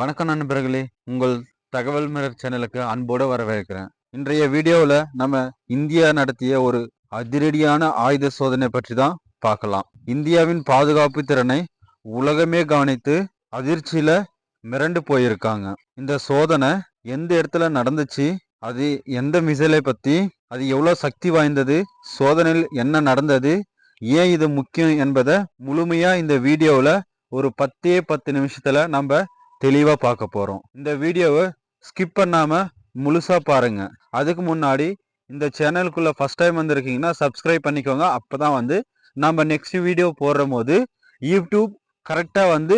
வணக்கம் நண்பர்களே. உங்கள் தகவல் மிரர் சேனலுக்கு அன்போடு வரவேற்கிறேன். இன்றைய வீடியோவில் நம்ம இந்தியா நடத்திய ஒரு அதிரடியான ஆயுத சோதனை பற்றி தான் பார்க்கலாம். இந்தியாவின் பாதுகாப்பு திறனை உலகமே கவனித்து அதிர்ச்சியில் மிரண்டு போயிருக்காங்க. இந்த சோதனை எந்த இடத்துல நடந்துச்சு? அது எந்த மிசைலை பற்றி அது எவ்வளோ சக்தி வாய்ந்தது? சோதனையில் என்ன நடந்தது? ஏன் இது முக்கியம் என்பதை முழுமையாக இந்த வீடியோவில் ஒரு பத்தே பத்து நிமிஷத்தில் நம்ம தெளிவாக பார்க்க போகிறோம் இந்த வீடியோவை ஸ்கிப் பண்ணாமல் முழுசாக பாருங்க. அதுக்கு முன்னாடி இந்த சேனலுக்குள்ளே ஃபஸ்ட் டைம் வந்திருக்கீங்கன்னா சப்ஸ்கிரைப் பண்ணிக்கோங்க. அப்பதான் வந்து நம்ம நெக்ஸ்ட் வீடியோ போடுற போது யூடியூப் கரெக்டாக வந்து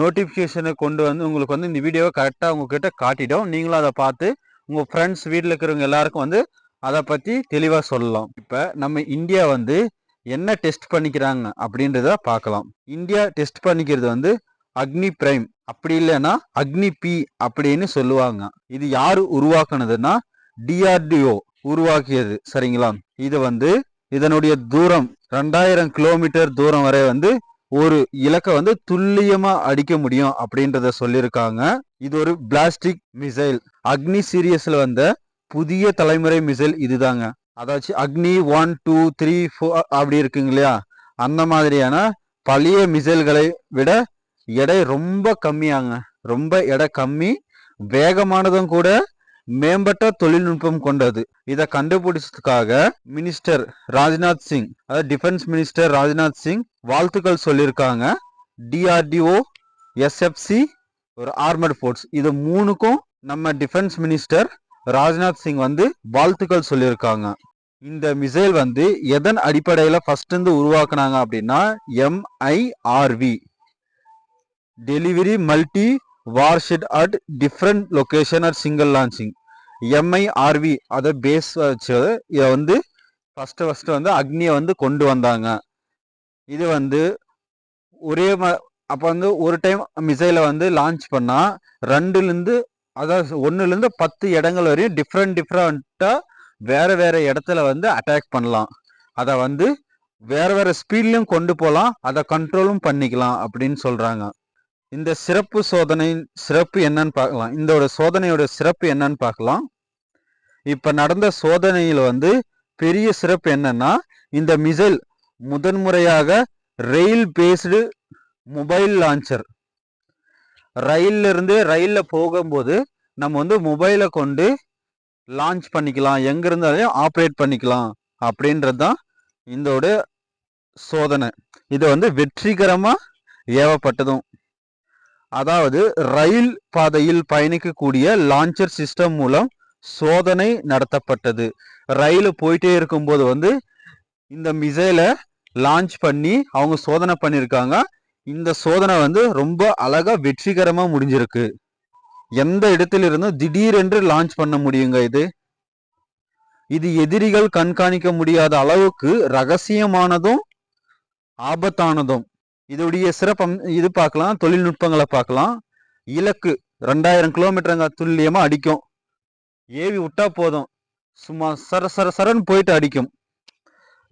நோட்டிஃபிகேஷனை கொண்டு வந்து உங்களுக்கு வந்து இந்த வீடியோவை கரெக்டாக உங்ககிட்ட காட்டிடும். நீங்களும் அதை பார்த்து உங்கள் ஃப்ரெண்ட்ஸ் வீட்டில் இருக்கிறவங்க எல்லாருக்கும் வந்து அதை பற்றி தெளிவாக சொல்லலாம். இப்போ நம்ம இந்தியா வந்து என்ன டெஸ்ட் பண்ணிக்கிறாங்க அப்படின்றத பார்க்கலாம். இந்தியா டெஸ்ட் பண்ணிக்கிறது வந்து அக்னி பிரைம் அப்படி இல்லைன்னா அக்னி பி அப்படின்னு சொல்லுவாங்க. இது யாரு உருவாக்குனதுன்னா டிஆர்டிஓ உருவாக்கியது. சரிங்களா? இது வந்து இதனுடைய தூரம் ரெண்டாயிரம் கிலோமீட்டர் தூரம் வரை வந்து ஒரு இலக்கை வந்து துல்லியமா அடிக்க முடியும் அப்படின்றத சொல்லியிருக்காங்க. இது ஒரு பிளாஸ்டிக் மிசைல். அக்னி சீரியஸ்ல வந்த புதிய தலைமுறை மிசைல் இதுதாங்க. அதாச்சும் அக்னி ஒன் டூ த்ரீ ஃபோர் அப்படி இருக்குங்க இல்லையா? அந்த மாதிரியான பழைய மிசைல்களை விட எடை ரொம்ப கம்மியாங்க. ரொம்ப எடை கம்மி வேகமானதும் கூட மேம்பட்ட தொழில்நுட்பம் கொண்டது. இதை கண்டுபிடிச்சதுக்காக மினிஸ்டர் ராஜ்நாத் சிங் அதாவது டிஃபென்ஸ் மினிஸ்டர் ராஜ்நாத் சிங் வாழ்த்துக்கள் சொல்லியிருக்காங்க. டிஆர்டிஓ எஸ்எஃப்சி ஒரு ஆர்மட் ஃபோர்ஸ். இது மூணுக்கும் நம்ம டிஃபென்ஸ் மினிஸ்டர் ராஜ்நாத் சிங் வந்து வாழ்த்துக்கள் சொல்லியிருக்காங்க. இந்த மிசைல் வந்து எதன் அடிப்படையில் ஃபர்ஸ்ட் இருந்து உருவாக்குனாங்க அப்படின்னா MIRV delivery multi warhead at different location at single launching MIRV அதை பேஸ் வச்சு இதை வந்து ஃபஸ்ட்டு ஃபஸ்ட்டு வந்து அக்னியை வந்து கொண்டு வந்தாங்க. இது வந்து ஒரே ம அப்போ வந்து ஒரு டைம் மிசைலை வந்து லான்ச் பண்ணால் ரெண்டுலேருந்து அதாவது ஒன்றுலேருந்து பத்து இடங்கள் வரையும் டிஃப்ரெண்ட் டிஃப்ரெண்ட்டாக வேறு வேறு இடத்துல வந்து அட்டாக் பண்ணலாம். அதை வந்து வேறு வேறு ஸ்பீட்லேயும் கொண்டு போகலாம் அதை கண்ட்ரோலும் பண்ணிக்கலாம் அப்படின்னு சொல்கிறாங்க இந்த சிறப்பு சோதனை சிறப்பு என்னன்னு பார்க்கலாம். இந்த சோதனையோட சிறப்பு என்னன்னு பார்க்கலாம். இப்ப நடந்த சோதனையில வந்து பெரிய சிறப்பு என்னன்னா இந்த மிசைல் முதன்முறையாக ரெயில் பேஸ்டு மொபைல் லான்ச்சர். ரயில்ல இருந்து ரயில்ல போகும்போது நம்ம வந்து மொபைலை கொண்டு லான்ச் பண்ணிக்கலாம். எங்க இருந்தாலும் ஆப்ரேட் பண்ணிக்கலாம். அப்படின்றது தான் இதோட சோதனை. இது வந்து வெற்றிகரமாக ஏவப்பட்டதும். அதாவது ரயில் பாதையில் பயணிக்கக்கூடிய லான்ச்சர் சிஸ்டம் மூலம் சோதனை நடத்தப்பட்டது. ரயில் போயிட்டே இருக்கும்போது வந்து இந்த மிசைலை லான்ச் பண்ணி அவங்க சோதனை பண்ணியிருக்காங்க இந்த சோதனை வந்து ரொம்ப அழகா வெற்றிகரமாக முடிஞ்சிருக்கு. எந்த இடத்துல இருந்தும் திடீரென்று லான்ச் பண்ண முடியுங்க இது? இது எதிரிகள் கண்காணிக்க முடியாத அளவுக்கு ரகசியமானதும் ஆபத்தானதும். இதோடைய சிறப்பம் இது பார்க்கலாம். தொழில்நுட்பங்களை பார்க்கலாம். இலக்கு ரெண்டாயிரம் கிலோமீட்டருங்க துல்லியமாக அடிக்கும். ஏவி விட்டா போதும். சும்மா சர சர சரன்னு போயிட்டு அடிக்கும்.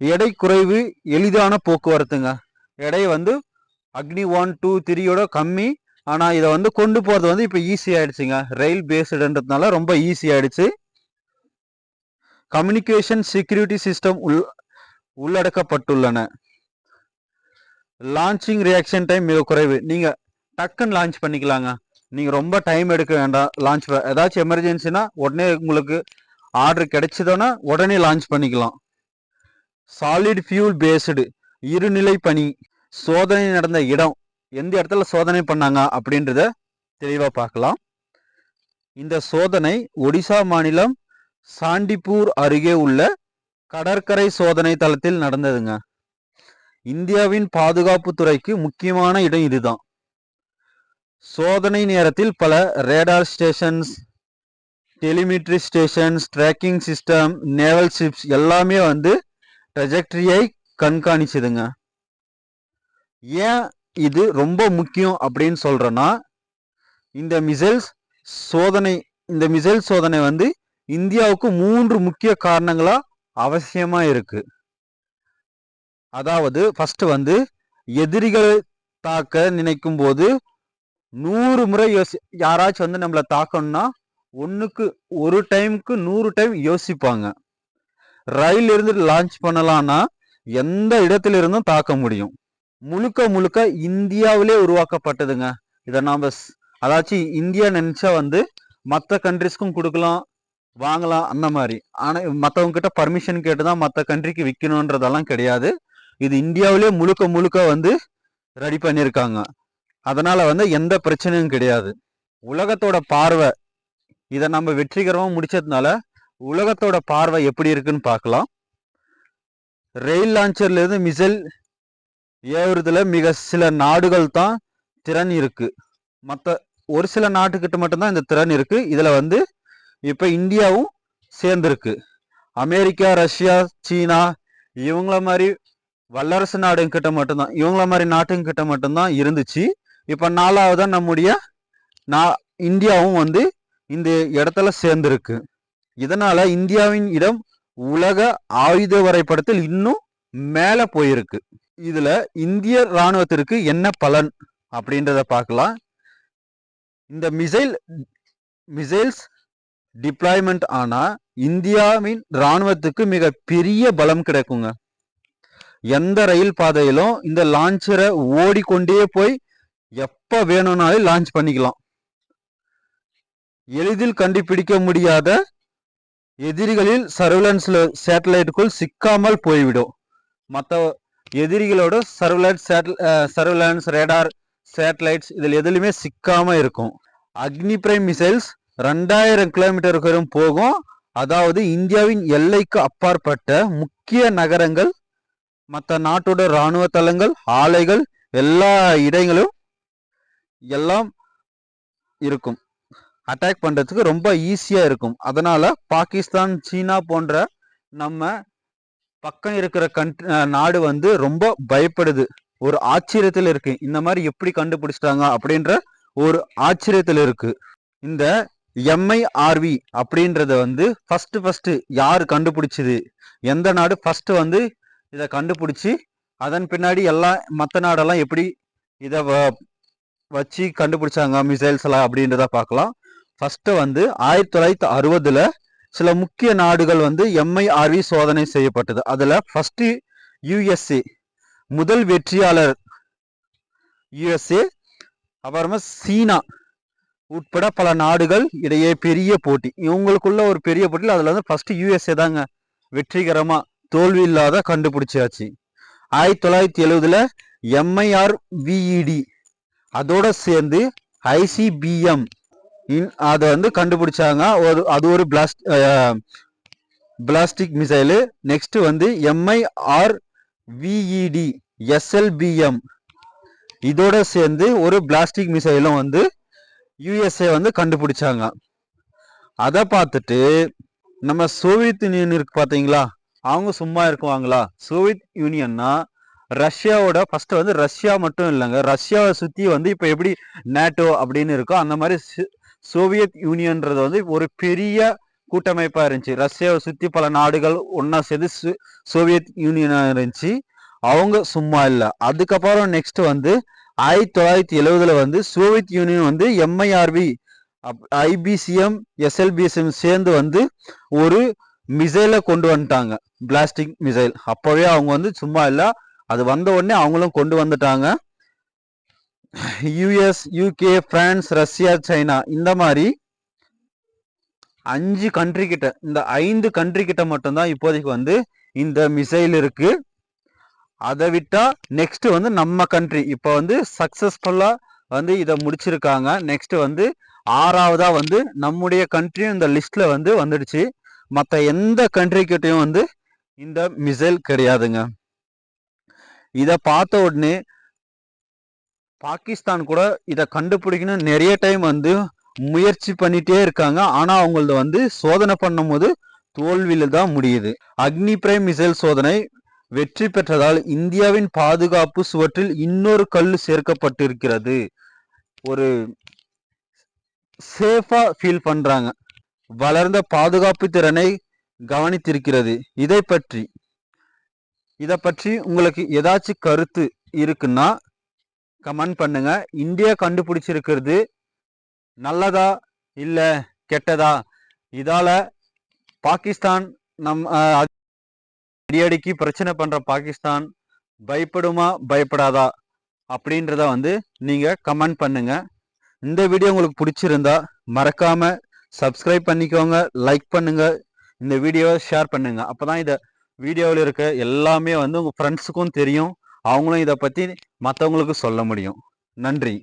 எடை குறைவு எளிதான போக்குவரத்துங்க. எடை வந்து அக்னி ஒன் டூ த்ரீயோட கம்மி. ஆனால் இதை வந்து கொண்டு போகிறது வந்து இப்போ ஈஸி ஆயிடுச்சுங்க. ரயில் பேஸ்டுன்றதுனால ரொம்ப ஈஸி ஆயிடுச்சு. கம்யூனிகேஷன் செக்யூரிட்டி சிஸ்டம் உள் உள்ளடக்கப்பட்டுள்ளன. லான்ச்சிங் ரியாக்ஷன் டைம் மிக குறைவு. நீங்கள் டக்குன்னு லான்ச் பண்ணிக்கலாங்க. நீங்கள் ரொம்ப டைம் எடுக்க வேண்டாம். லான்ச் ஏதாச்சும் எமர்ஜென்சினா உடனே உங்களுக்கு ஆர்டர் கிடைச்சதோன்னா உடனே லான்ச் பண்ணிக்கலாம். சாலிட் ஃபியூல் பேஸ்டு இருநிலை பணி சோதனை நடந்த இடம் எந்த இடத்துல சோதனை பண்ணாங்க அப்படின்றத தெளிவாக பார்க்கலாம். இந்த சோதனை ஒடிசா மாநிலம் சாண்டிப்பூர் அருகே உள்ள கடற்கரை சோதனை தளத்தில் நடந்ததுங்க. இந்தியாவின் பாதுகாப்பு துறைக்கு முக்கியமான இடம் இதுதான். சோதனை நேரத்தில் பல radar stations telemetry stations tracking system naval ships எல்லாமே வந்து ட்ரெஜக்டரியை கண்காணிச்சுதுங்க. ஏன் இது ரொம்ப முக்கியம் அப்படின்னு சொல்கிறேன்னா இந்த மிசைல்ஸ் சோதனை இந்த மிசைல் சோதனை வந்து இந்தியாவுக்கு மூன்று முக்கிய காரணங்களாக அவசியமாக இருக்குது அதாவது ஃபர்ஸ்ட் வந்து எதிரிகளை தாக்க நினைக்கும் போது நூறு முறை யோசி யாராச்சும் வந்து நம்மளை தாக்கணும்னா ஒன்றுக்கு ஒரு டைமுக்கு நூறு டைம் யோசிப்பாங்க. ரயில் இருந்து லான்ச் பண்ணலாம்னா எந்த இடத்துல இருந்தும் தாக்க முடியும். முழுக்க முழுக்க இந்தியாவிலே உருவாக்கப்பட்டதுங்க. இதை நாம் ஸ்- அதாச்சும் இந்தியா நினச்சா வந்து மற்ற கண்ட்ரிஸ்க்கும் கொடுக்கலாம் வாங்கலாம் அந்த மாதிரி. ஆனால் மற்றவங்க கிட்ட பர்மிஷன் கேட்டு தான் மற்ற கண்ட்ரிக்கு விற்கணுன்றதெல்லாம் கிடையாது. இது இந்தியாவிலே முழுக்க முழுக்க வந்து ரெடி பண்ணியிருக்காங்க அதனால் வந்து எந்த பிரச்சனையும் கிடையாது. உலகத்தோட பார்வை இதை நம்ம வெற்றிகரமாக முடிச்சதுனால உலகத்தோட பார்வை எப்படி இருக்குன்னு பார்க்கலாம். ரயில் லான்ச்சர்லேருந்து மிசைல் ஏவுறதுல மிக சில நாடுகள் தான் திறன் இருக்குது மற்ற ஒரு சில நாட்டுக்கிட்ட மட்டும்தான் இந்த திறன் இருக்குது இதில் வந்து இப்போ இந்தியாவும் சேர்ந்துருக்கு. அமெரிக்கா ரஷ்யா சீனா இவங்கள மாதிரி வல்லரசு நாடுங்கிட்ட மட்டும்தான். இவங்கள மாதிரி நாட்டுங்கிட்ட மட்டும்தான் இருந்துச்சு. இப்ப நாலாவதா நம்முடைய நா இந்தியாவும் வந்து இந்த இடத்துல சேர்ந்திருக்கு. இதனால இந்தியாவின் இடம் உலக ஆயுத வரைபடத்தில் இன்னும் மேல போயிருக்கு. இதுல இந்திய ராணுவத்திற்கு என்ன பலன் அப்படின்றத பார்க்கலாம். இந்த மிசைல் மிசைல்ஸ் டிப்ளாய்மெண்ட் ஆனா இந்தியாவின் ராணுவத்துக்கு மிக பெரிய பலம் கிடைக்குங்க. எந்த ரயில் பாதையிலும் இந்த லான்ச்சரை ஓடிக்கொண்டே போய் எப்ப வேணும்னாலும் லான்ச் பண்ணிக்கலாம். எளிதில் கண்டுபிடிக்க முடியாத எதிரிகளில் சர்வலன்ஸ்ல சேட்டலைட்டுக்குள் சிக்காமல் போய்விடும். மற்ற எதிரிகளோட சர்வலன்ஸ் சர்வலன்ஸ் ரேடார் சேட்டலைட்ஸ் இதில் எதுலையுமே சிக்காம இருக்கும். அக்னி பிரைம் மிசைல்ஸ் ரெண்டாயிரம் கிலோமீட்டர் வரும் போகும். அதாவது இந்தியாவின் எல்லைக்கு அப்பாற்பட்ட முக்கிய நகரங்கள் மற்ற நாட்டோட இராணுவ தளங்கள் ஆலைகள் எல்லா இடங்களும் எல்லாம் இருக்கும். அட்டாக் பண்ணுறதுக்கு ரொம்ப ஈஸியாக இருக்கும். அதனால் பாகிஸ்தான் சீனா போன்ற நம்ம பக்கம் இருக்கிற கண்ட் நாடு வந்து ரொம்ப பயப்படுது. ஒரு ஆச்சரியத்தில் இருக்கு. இந்த மாதிரி எப்படி கண்டுபிடிச்சிட்டாங்க அப்படின்ற ஒரு ஆச்சரியத்தில் இருக்கு. இந்த எம்ஐஆர்வி அப்படின்றத வந்து ஃபர்ஸ்ட் ஃபர்ஸ்ட் யார் கண்டுபிடிச்சது? எந்த நாடு ஃபர்ஸ்ட் வந்து இதை கண்டுபிடிச்சி அதன் பின்னாடி எல்லாம் மற்ற நாடெல்லாம் எப்படி இதை வச்சு கண்டுபிடிச்சாங்க மிசைல்ஸ் எல்லாம் அப்படின்றத பார்க்கலாம். ஃபஸ்ட்டு வந்து ஆயிரத்தி தொள்ளாயிரத்தி அறுபதில் சில முக்கிய நாடுகள் வந்து எம்ஐஆர்வி சோதனை செய்யப்பட்டது. அதில் ஃபஸ்ட்டு யுஎஸ்ஏ முதல் வெற்றியாளர் யுஎஸ்ஏ அப்புறமா சீனா உட்பட பல நாடுகள் இடையே பெரிய போட்டி. இவங்களுக்குள்ள ஒரு பெரிய போட்டியில் அதில் வந்து ஃபஸ்ட்டு யுஎஸ்ஏ தாங்க வெற்றிகரமாக தோல்வி இல்லாத கண்டுபிடிச்சாச்சு. ஆயிரத்தி தொள்ளாயிரத்தி எழுவதுல எம்ஐஆர் விஇடி அதோட சேர்ந்து ஐசிபிஎம் அதை வந்து கண்டுபிடிச்சாங்க. ஒரு அது ஒரு பிளாஸ்ட் பிளாஸ்டிக் மிசைலு நெக்ஸ்ட் வந்து எம்ஐஆர் விஇடி எஸ்எல்பிஎம் இதோட சேர்ந்து ஒரு பிளாஸ்டிக் மிசைலும் வந்து யுஎஸ்ஏ வந்து கண்டுபிடிச்சாங்க. அதை பார்த்துட்டு நம்ம சோவியத் யூனியன் இருக்கு பார்த்தீங்களா அவங்க சும்மா இருக்குவாங்களா? சோவியத் யூனியன்னா ரஷ்யாவோட ஃபர்ஸ்ட் வந்து ரஷ்யா மட்டும் இல்லைங்க. ரஷ்யாவை சுற்றி வந்து இப்போ எப்படி நேட்டோ அப்படின்னு இருக்கோ அந்த மாதிரி சோவியத் யூனியன்றது வந்து ஒரு பெரிய கூட்டமைப்பாக இருந்துச்சு. ரஷ்யாவை சுற்றி பல நாடுகள் ஒன்றா சேர்ந்து சு- சோவியத் யூனியனாக இருந்துச்சு. அவங்க சும்மா இல்லை. அதுக்கப்புறம் நெக்ஸ்ட் வந்து ஆயிரத்தி தொள்ளாயிரத்தி எழுவதுல வந்து சோவியத் யூனியன் வந்து எம்ஐஆர்வி ஐபிசிஎம் எஸ்எல்பிஎஸ்எம் சேர்ந்து வந்து ஒரு மிசைலை கொண்டு வந்துட்டாங்க. பிளாஸ்டிக் மிசைல் அப்போவே அவங்க வந்து சும்மா இல்லை. அது வந்த உடனே அவங்களும் கொண்டு வந்துட்டாங்க. US UK France Russia China இந்த மாதிரி அஞ்சு கண்ட்ரி கிட்ட இந்த ஐந்து கண்ட்ரி கிட்ட மட்டும்தான் இப்போதைக்கு வந்து இந்த மிசைல் இருக்கு. அதை விட்டா நெக்ஸ்ட் வந்து நம்ம கண்ட்ரி இப்போ வந்து சக்சஸ்ஃபுல்லா வந்து இதை முடிச்சிருக்காங்க. நெக்ஸ்ட் வந்து ஆறாவதா வந்து நம்முடைய கண்ட்ரியும் இந்த லிஸ்ட்ல வந்து வந்துடுச்சு. மற்ற எந்த கண்ட்ரிக்கிட்டையும் வந்து இந்த மிசைல் கிடையாதுங்க. இதை பார்த்த உடனே பாகிஸ்தான் கூட இதை கண்டுபிடிக்கணும் நிறைய டைம் வந்து முயற்சி பண்ணிட்டே இருக்காங்க. ஆனால் அவங்களது வந்து சோதனை பண்ணும்போது தோல்வியில் தான் முடியுது. அக்னி பிரைம் மிசைல் சோதனை வெற்றி பெற்றதால் இந்தியாவின் பாதுகாப்பு சுவற்றில் இன்னொரு கல் சேர்க்கப்பட்டிருக்கிறது. ஒரு சேஃபாக ஃபீல் பண்ணுறாங்க வளர்ந்த பாதுகாப்பு திறனை கவனித்திருக்கிறது. இதை பற்றி இதை பற்றி உங்களுக்கு ஏதாச்சும் கருத்து இருக்குன்னா கமெண்ட் பண்ணுங்க. இந்தியா கண்டுபிடிச்சிருக்கிறது நல்லதா இல்லை கெட்டதா? இதால பாகிஸ்தான் நம் அஹ், அடிக்கடிக்கு பிரச்சனை பண்ற பாகிஸ்தான் பயப்படுமா பயப்படாதா? அப்படின்றத வந்து நீங்க கமெண்ட் பண்ணுங்க. இந்த வீடியோ உங்களுக்கு பிடிச்சிருந்தா மறக்காம சப்ஸ்கிரைப் பண்ணிக்கோங்க லைக் பண்ணுங்க இந்த வீடியோவை ஷேர் பண்ணுங்க. அப்போதான் இதை வீடியோவில் இருக்க எல்லாமே வந்து உங்கள் ஃப்ரெண்ட்ஸுக்கும் தெரியும். அவங்களும் இதை பற்றி மற்றவங்களுக்கு சொல்ல முடியும். நன்றி.